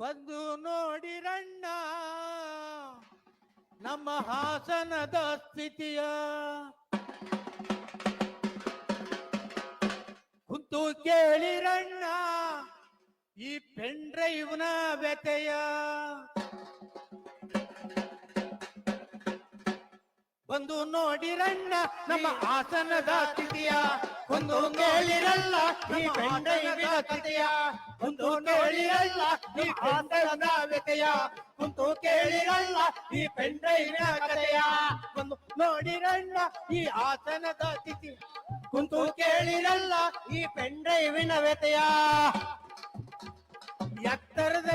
ಬಂದು ನೋಡಿರಣ್ಣ ನಮ್ಮ ಹಾಸನದ ಸ್ಥಿತಿಯ. ಕುಂತು ಕೇಳಿರಣ್ಣ ಈ ಪೆಂಡ್ರೈವ್ನ ವ್ಯತೆಯ. ಬಂದು ನೋಡಿರಣ್ಣ, ನಮ್ಮ ಆಸನದ ಸ್ಥಿತಿಯ ಒಂದು ಕೇಳಿರಲ್ಲ ಈ ಪೆನ್ ಡ್ರೈವಿನ ಸ್ಥಿತಿಯ ಒಂದು ನೋಡಿರಲ್ಲ ಈ ಆಸನದ ವ್ಯತೆಯ. ಕುಂತು ಕೇಳಿರಲ್ಲ ಈ ಪೆನ್ ಡ್ರೈವಿನ ಕಥೆಯ. ಒಂದು ನೋಡಿರಣ್ಣ, ಈ ಆಸನದ ಸ್ಥಿತಿ ಕುಂತು ಕೇಳಿರಲ್ಲ ಈ ಪೆನ್ ಡ್ರೈವಿನ ವ್ಯತೆಯ.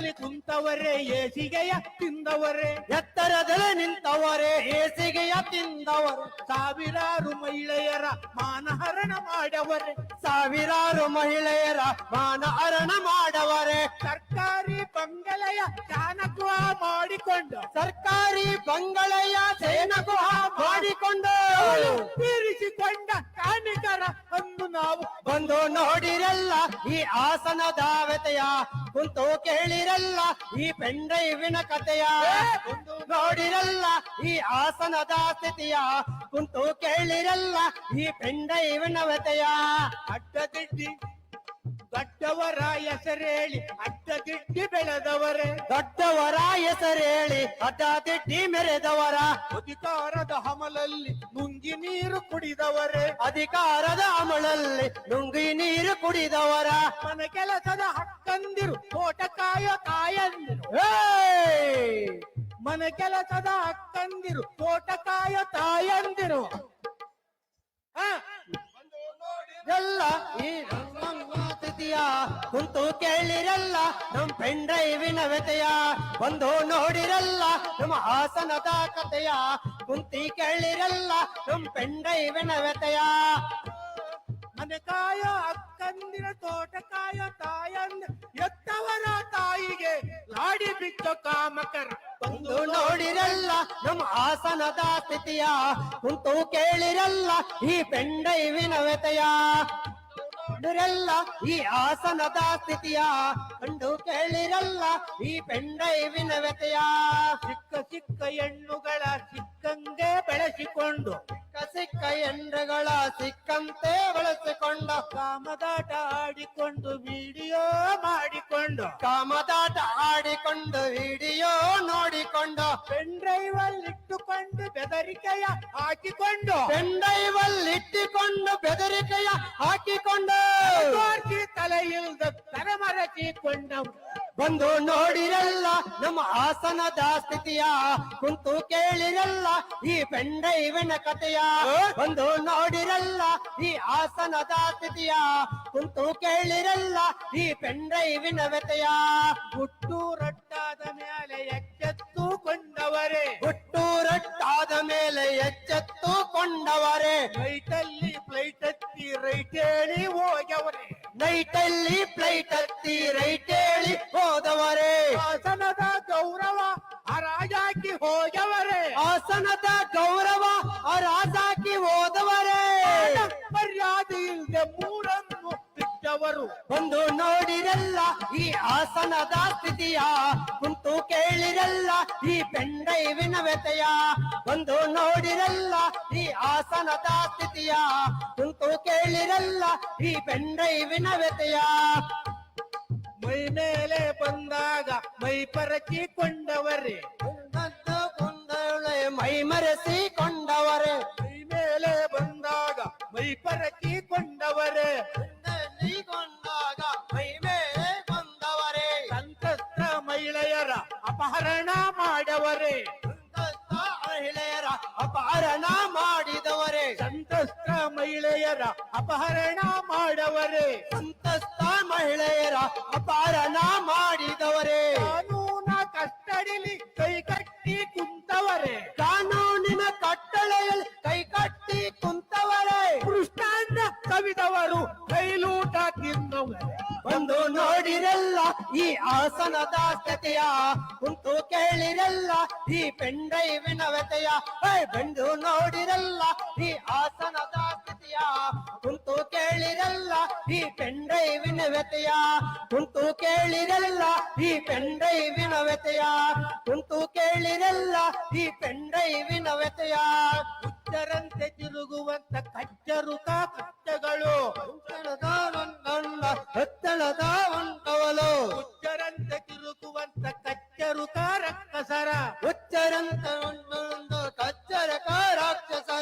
ಎತ್ತರದಲ್ಲಿ ಕುಂತವರೇ ಏಸಿಗೆಯ ತಿಂದವರೇ. ಎತ್ತರದಲ್ಲಿ ನಿಂತವರೇ ಏಸಿಗೆಯ ತಿಂದವರು. ಸಾವಿರಾರು ಮಹಿಳೆಯರ ಮಾನಹರಣ ಮಾಡವರೇ. ಸಾವಿರಾರು ಮಹಿಳೆಯರ ಮಾನಹರಣ ಮಾಡವರೇ. ಸರ್ಕಾರಿ ಬಂಗಲೆಯ ಚಾನಕುವ ಮಾಡಿಕೊಂಡು ಸರ್ಕಾರಿ ಬಂಗಲೆಯ ಸೇನಗುಹ ಮಾಡಿಕೊಂಡು ತೀರಿಸಿಕೊಂಡ ಕಾಣಿಕರ ಅಂದು ನಾವು ಬಂದು ನೋಡಿರಲ್ಲ. ಈ ಆಸನದ ವ್ಯತೆಯ ಕುಂತು ಕೇಳಿರಲ್ಲ, ಈ ಪೆಂಡೈವಿನ ಕಥೆಯ ನೋಡಿರಲ್ಲ, ಈ ಆಸನದ ಸ್ಥಿತಿಯ ಕುಂತು ಕೇಳಿರಲ್ಲ, ಈ ಪೆಂಡ್ರೈವಿನ ವ್ಯತೆಯ ಅಡ್ಡದಿಡ್ಡಿ ದೊಡ್ಡವರ ಹೆಸರೇಳಿ ಅಡ್ಡದಿಡ್ಡಿ ಬೆಳೆದವರೇ. ದೊಡ್ಡವರ ಹೆಸರೇಳಿ ಅಡ್ಡದಿಡ್ಡಿ ಮೆರೆದವರ. ಅಧಿಕಾರದ ಹಮಲಲ್ಲಿ ನುಂಗಿ ನೀರು ಕುಡಿದವರೇ. ಅಧಿಕಾರದ ಅಮಲಲ್ಲಿ ನುಂಗಿ ನೀರು ಕುಡಿದವರ. ಮನೆ ಕೆಲಸದ ಹಕ್ಕಂದಿರು ತೋಟ ಕಾಯೋ ತಾಯಂದಿರು. ಮನೆ ಕೆಲಸದ ಹಕ್ಕಂದಿರು ತೋಟ ಕಾಯೋ ತಾಯಂದಿರು. ಎಲ್ಲ ಈ ನಮ್ಮ ಕುಂತು ಕೇಳಿರಲ್ಲ ನಮ್ ಪೆನ್ ಡ್ರೈವಿನ ವ್ಯತೆಯ? ಬಂದು ನೋಡಿರಲ್ಲ ನಮ್ಮ ಹಾಸನದ ಕಥೆಯ ಕುಂತಿ ಕೇಳಿರಲ್ಲ ನಮ್ ಪೆನ್ ಡ್ರೈವಿನ ವ್ಯತೆಯ? ಮನೆ ಕಾಯೋ ಅಕ್ಕಂದಿರ ತೋಟ ಕಾಯೋ ತಾಯಂದ ಎತ್ತವರ ತಾಯಿಗೆ ಲಾಡಿ ಬಿಚ್ಚೋ ಕಾಮಕರ. ಬಂದು ನೋಡಿರಲ್ಲ ನಮ್ಮ ಹಾಸನದ ಸ್ಥಿತಿಯ? ಕುಂತು ಕೇಳಿರಲ್ಲ ಈ ಪೆಂಡೈವಿನ ವ್ಯತೆಯ? ನೋಡಿರಲ್ಲ ಈ ಆಸನದ ಸ್ಥಿತಿಯ ಕಂಡು ಕೇಳಿರಲ್ಲ, ಈ ಪೆಂಡೈವಿನ ವ್ಯತೆಯ ಚಿಕ್ಕ ಚಿಕ್ಕ ಹೆಣ್ಣುಗಳ ಸಿಕ್ಕಂಗೆ ಬೆಳೆಸಿಕೊಂಡು, ಸಿಕ್ಕ ಹೆಣ್ಣುಗಳ ಸಿಕ್ಕಂತೆ ಬಳಸಿಕೊಂಡ, ಕಾಮದಾಟ ಆಡಿಕೊಂಡು ವಿಡಿಯೋ ಮಾಡಿಕೊಂಡು, ಕಾಮದಾಟ ಆಡಿಕೊಂಡು ವಿಡಿಯೋ ನೋಡಿಕೊಂಡು ಇಟ್ಟುಕೊಂಡು ಬೆದರಿಕೆಯ ಹಾಕಿಕೊಂಡು ಪೆನ್ ಡ್ರೈವ್ ಅಲ್ಲಿ ಇಟ್ಟುಕೊಂಡು ಬೆದರಿಕೆಯ ತಲೆಮರೆಸಿಕೊಂಡವು ಬಂದು ನೋಡಿರಲ್ಲ, ನಮ್ಮ ಆಸನದ ಸ್ಥಿತಿಯ. ಕುಂತು ಕೇಳಿರಲ್ಲ, ಈ ಬೆಂಡೈವಿನ ಕಥೆಯ ಬಂದು ನೋಡಿರಲ್ಲ, ಈ ಆಸನದ ಸ್ಥಿತಿಯ. ಕುಂತು ಕೇಳಿರಲ್ಲ, ಈ ಬೆಂಡೈವಿನ ವ್ಯತೆಯ. ಹುಟ್ಟು ಫ್ಲೈಟ್ ಹತ್ತಿ ರೈಟ್ ಹೇಳಿ ಹೋದವರೇ. ಆಸನದ ಗೌರವ ಹರಾಜಾಕಿ ಹೋಗವರೇ ಆಸನದ ಗೌರವ ಹರಾಜಾಕಿ ಹೋದವರೇ. ಮರ್ಯಾದೆ ಇಲ್ಲದೆ ಮೂರನ್ನು ಬಿಟ್ಟವರು. ಒಂದು ನೋಡಿರಲ್ಲ ಈ ಆಸನದ ಸ್ಥಿತಿಯ ಕುಂತು ಕೇಳಿರಲ್ಲ ಈ ಪೆಂಡೈವಿನ ವ್ಯತೆಯ ಒಂದು ನೋಡಿರಲ್ಲ ಈ ಆಸನದ ಸ್ಥಿತಿಯ ಕುಂತು ಕೇಳಿರಲ್ಲ ಈ ಪೆಂಡೈವಿನ ವ್ಯತೆಯ ಮೈ ಮೇಲೆ ಬಂದಾಗ ಮೈ ಪರಚಿಕೊಂಡವರೇ. ಮೈ ಮರೆಸಿಕೊಂಡವರೇ. ಮೈ ಮೇಲೆ ಬಂದಾಗ ಮೈ ಪರಚಿಕೊಂಡವರೇ. ಕೊಂಡಾಗ ಮೈ ಮೇಲೆ ಬಂದವರೇ. ಸಂತಸ್ತ ಮಹಿಳೆಯರ ಅಪಹರಣ ಮಾಡವರೇ. ಸಂತಸ್ತ ಮಹಿಳೆಯರ ಅಪಹರಣ ಮಾಡವರೇ. ಸಂತಸ್ತ ಮಹಿಳೆಯರ ಅಪಹರಣ ಮಾಡಿದವರೇ. ಕಾನೂನ ಕಸ್ಟಡಿಲಿ ಕೈ ಕಟ್ಟಿ ಕುಂತವರೇ. ಆಸನದ ಸ್ಥಿತಿಯ ಕುಂತು ಕೇಳಿರಲ್ಲ, ಈ ಪೆಂಡ್ರೈವಿನ ವ್ಯತೆಯ. ಬೆಂಡು ನೋಡಿರಲ್ಲ, ಈ ಆಸನದ ಸ್ಥಿತಿಯ ಕುಂತು ಕೇಳಿರಲ್ಲ, ಈ ಪೆಂಡ್ರೈವಿನ ವ್ಯತೆಯ. ಕುಂತು ಕೇಳಿರಲ್ಲ, ಈ ಪೆಂಡ್ರೈವಿನ ವ್ಯತೆಯ. ಕುಂತು ಕೇಳಿರಲ್ಲ, ಈ ಪೆಂಡ್ರೈವಿನ ವ್ಯತೆಯ. ಉತ್ತರಂತೆ ತಿರುಗುವಂತ వచ్చారంత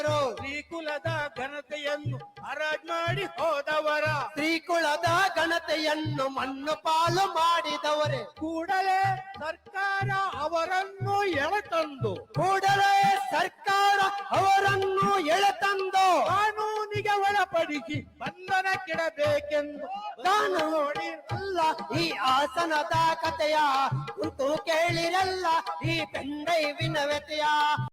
ರಾಕ್ಷಸರು ಶ್ರೀಕುಲದ ಘನತೆಯನ್ನು ಹರಾಜ್ ಮಾಡಿ ಹೋದವರ. ಶ್ರೀಕುಲದ ಘನತೆಯನ್ನು ಮಣ್ಣು ಪಾಲು ಮಾಡಿದವರೇ. ಕೂಡಲೇ ಸರ್ಕಾರ ಅವರನ್ನು ಎಳೆತಂದು. ಕೂಡಲೇ ಸರ್ಕಾರ ಅವರನ್ನು ಎಳೆತಂದು. ಕಾನೂನಿಗೆ ಒಳಪಡಿಸಿ ಬಂಧನಕ್ಕಿಡಬೇಕೆಂದು ನಾನು ನೋಡಿರಲ್ಲ ಈ ಆಸನದ ಕಥೆಯ ಕುಂತು ಕೇಳಿರಲ್ಲ ಈ ಪೆಂಡೈವಿನ ವ್ಯತೆಯ